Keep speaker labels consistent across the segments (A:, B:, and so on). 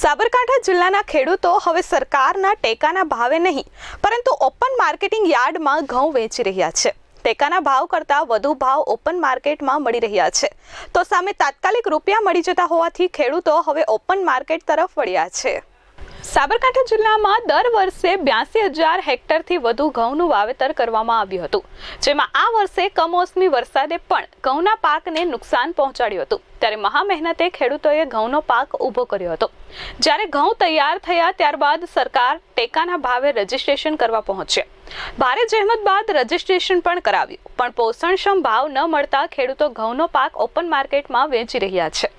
A: સાબરકાંઠા જિલ્લાના ખેડૂતો હવે સરકારના ટેકાના ભાવે નહીં, પરંતુ ઓપન માર્કેટિંગ યાર્ડમાં ઘઉં વેચી રહ્યા છે. ટેકાના ભાવ કરતાં વધુ ભાવ ઓપન માર્કેટમાં મળી રહ્યા છે. તો સામે તાત્કાલિક રૂપિયા મળી જતા હોવાથી ખેડૂતો હવે ઓપન માર્કેટ તરફ વળ્યા છે. સાબરકાંઠા જિલ્લામાં દર વર્ષે બ્યાસી હજાર હેક્ટરથી વધુ ઘઉંનું વાવેતર કરવામાં આવ્યું હતું, જેમાં આ વર્ષે કમોસમી વરસાદે પણ ઘઉંના પાકને નુકસાન પહોંચાડ્યું હતું. ત્યારે મહા મહેનતે ખેડૂતોએ ઘઉંનો પાક ઊભો કર્યો હતો. જ્યારે ઘઉં તૈયાર થયા ત્યારબાદ સરકાર ટેકાના ભાવે રજીસ્ટ્રેશન કરવા પહોંચ્યા ભારે જહેમત બાદ રજીસ્ટ્રેશન પણ કરાવ્યું, પણ પોષણક્ષમ ભાવ ન મળતા ખેડૂતો ઘઉંનો પાક ઓપન માર્કેટમાં વેચી રહ્યા છે.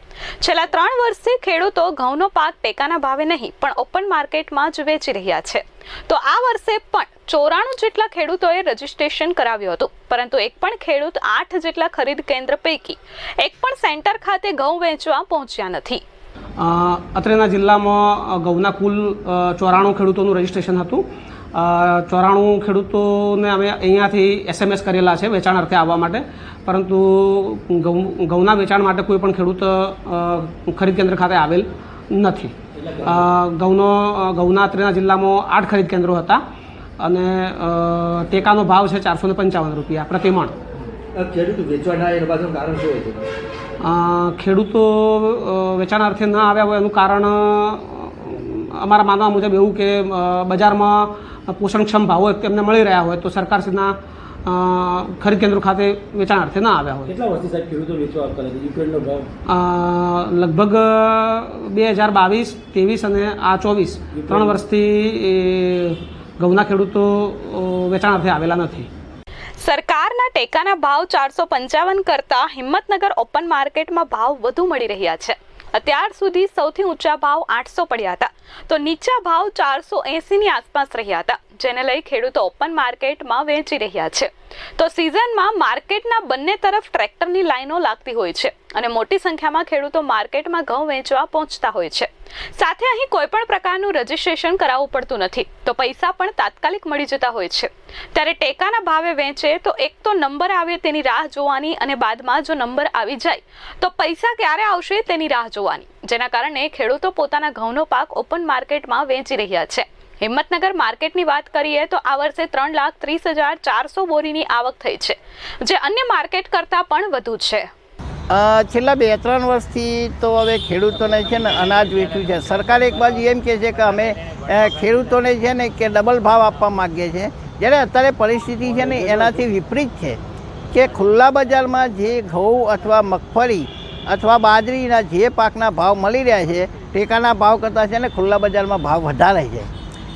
A: છેલ્લા ત્રણ વર્ષથી ખેડૂતો ઘઉંનો પાક ટેકાના ભાવે નહીં, પણ ઓપન માર્કેટમાં જ વેચી રહ્યા છે. તો આ વર્ષે પણ ચોરાણું જેટલા ખેડૂતોએ રજીસ્ટ્રેશન કરાવ્યું હતું, પરંતુ એક પણ ખેડૂત આઠ જેટલા ખરીદ કેન્દ્ર પૈકી એક પણ સેન્ટર ખાતે ઘઉં વેચવા પહોંચ્યા નથી.
B: અત્રેના જિલ્લામાં ઘઉંના કુલ ચોરાણું ખેડૂતોનું રજિસ્ટ્રેશન હતું. ચોરાણું ખેડૂતોને અમે અહીંયાથી એસએમએસ કરેલા છે વેચાણ અર્થે આવવા માટે. પરંતુ ઘઉં ઘઉંના વેચાણ માટે કોઈ પણ ખેડૂત ખરીદ કેન્દ્ર ખાતે આવેલ નથી. ઘઉંનો ઘઉંના અત્રેના જિલ્લામાં આઠ ખરીદ કેન્દ્રો હતા અને ટેકાનો ભાવ છે ચારસો ને પંચાવન રૂપિયા પ્રતિમણ.
C: ખેડૂત વેચવા ના કારણ શું હોય છે?
B: ખેડૂતો વેચાણ અર્થે ન આવ્યા હોય એનું કારણ અમારા માનવા મુજબ એવું કે બજારમાં પોષણક્ષમ ભાવો તેમને મળી રહ્યા હોય તો સરકારશ્રીના શ્રીના ખરીદ કેન્દ્રો ખાતે વેચાણ અર્થે ન આવ્યા હોય.
C: કેટલા વર્ષથી સાહેબ ખેડૂતો વેચવા આવતા નથી ભાવ?
B: લગભગ બે હજાર બાવીસ ત્રેવીસ અને આ ચોવીસ ત્રણ વર્ષથી ઘઉંના ખેડૂતો વેચાણ અર્થે આવેલા નથી.
A: સરકારના ટેકાના ભાવ ચારસો પંચાવન કરતા હિંમતનગર ઓપન માર્કેટમાં ભાવ વધુ મળી રહ્યા છે. અત્યાર સુધી સૌથી ઊંચા ભાવ આઠસો પડ્યા હતા. તો નીચા ભાવ ચારસો એંસીની આસપાસ રહ્યા હતા, જેને લઈ ખેડૂતો ઓપન માર્કેટમાં વેચી રહ્યા છે. તો સિઝનમાં માર્કેટના બંને તરફ ટ્રેક્ટરની લાઈનો લાગતી હોય છે અને મોટી સંખ્યામાં ખેડૂતો માર્કેટમાં ઘઉં વેચવા પહોંચતા હોય છે. સાથે અહીં કોઈ પણ પ્રકારનું રજીસ્ટ્રેશન કરાવવું પડતું નથી, તો પૈસા પણ તાત્કાલિક મળી જતા હોય છે. ત્યારે ટેકાના ભાવે વેચે તો એક તો નંબર આવે તેની રાહ જોવાની અને બાદમાં જો નંબર આવી જાય, તો પૈસા ક્યારે આવશે તેની રાહ જોવાની, જેના કારણે ખેડૂતો પોતાના ઘઉંનો પાક ઓપન માર્કેટમાં વેચી રહ્યા છે. હિંમતનગર માર્કેટની વાત કરીએ તો આ વર્ષે ત્રણ લાખ ત્રીસ હજાર ચારસો બોરીની આવક થઈ છે, જે અન્ય માર્કેટ કરતાં પણ વધુ છે.
D: છેલ્લા બે ત્રણ વર્ષથી તો હવે ખેડૂતોને છે ને અનાજ વેચ્યું છે. સરકાર એક બાજુ એમ કહે છે કે અમે ખેડૂતોને છે ને કે ડબલ ભાવ આપવા માગીએ છીએ. જ્યારે અત્યારે પરિસ્થિતિ છે ને એનાથી વિપરીત છે કે ખુલ્લા બજારમાં જે ઘઉં અથવા મગફળી અથવા બાજરીના જે પાકના ભાવ મળી રહ્યા છે, ટેકાના ભાવ કરતાં છે ને ખુલ્લા બજારમાં ભાવ વધારે છે.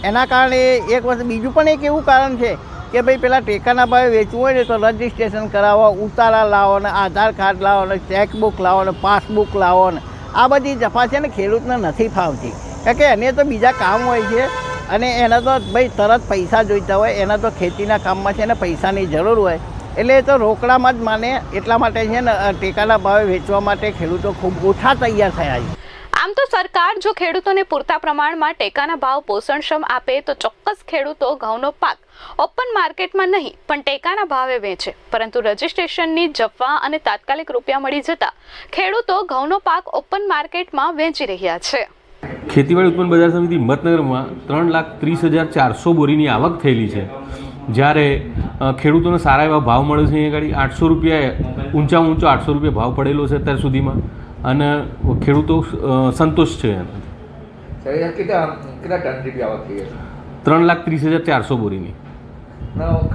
D: એના કારણે એક વર્ષ બીજું પણ એક એવું કારણ છે કે ભાઈ પેલા ટેકાના ભાવે વેચવું હોય ને તો રજિસ્ટ્રેશન કરાવો, ઉતારા લાવો ને આધાર કાર્ડ લાવો ને ચેકબુક લાવો ને પાસબુક લાવો ને. આ બધી જફા છે ને ખેડૂતને નથી ફાવતી. કારણ કે એને તો બીજા કામ હોય છે અને એના તો ભાઈ તરત પૈસા જોઈતા હોય, એના તો ખેતીના કામમાં છે ને પૈસાની જરૂર હોય. એટલે એ તો રોકડામાં જ માને એટલા માટે છે ને ટેકાના ભાવે વેચવા માટે ખેડૂતો ખૂબ ઓછા તૈયાર થયા છે.
A: આમ તો સરકાર જો ખેડૂતોને પૂરતા પ્રમાણમાં ટેકાના ભાવ પોષણક્ષમ આપે તો ચોક્કસ ખેડૂતો ઘઉંનો પાક ઓપન માર્કેટમાં નહીં, પણ ટેકાના ભાવે વેચે. પરંતુ રજીસ્ટ્રેશનની જફા અને તાત્કાલિક રૂપિયા મળી જતા ખેડૂતો ઘઉંનો પાક ઓપન માર્કેટમાં વેચી રહ્યા છે.
E: ખેતીવાડી ઉત્પન્ન બજાર સમિતિ હિંમતનગરમાં ત્રણ લાખ ત્રીસ હજાર ચારસો બોરીની આવક થયેલી છે. જ્યારે ખેડૂતોને સારા એવા ભાવ મળે છે, અહીંયા આગળ આઠસો રૂપિયા ઊંચા ઊંચો આઠસો રૂપિયા ભાવ પડેલો છે અત્યાર સુધીમાં. અને ખેડૂતો સંતોષ છે ત્રણ લાખ ત્રીસ હજાર ચારસો બોરીની.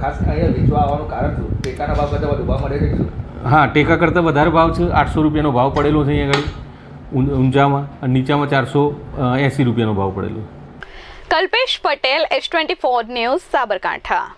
C: ખાસ અહીંયા વેચવા કારણ શું? ટેકાના ભાવ કરતાં વધુ ભાવ મળે છે
E: હા ટેકા કરતાં વધારે ભાવ છે. આઠસો રૂપિયાનો ભાવ પડેલો છે અહીંયા આગળ. ઊંચામાં અને નીચામાં ચારસો એંસી રૂપિયાનો ભાવ પડેલો.
A: Kalpesh Patel S twenty four news Sabarkantha.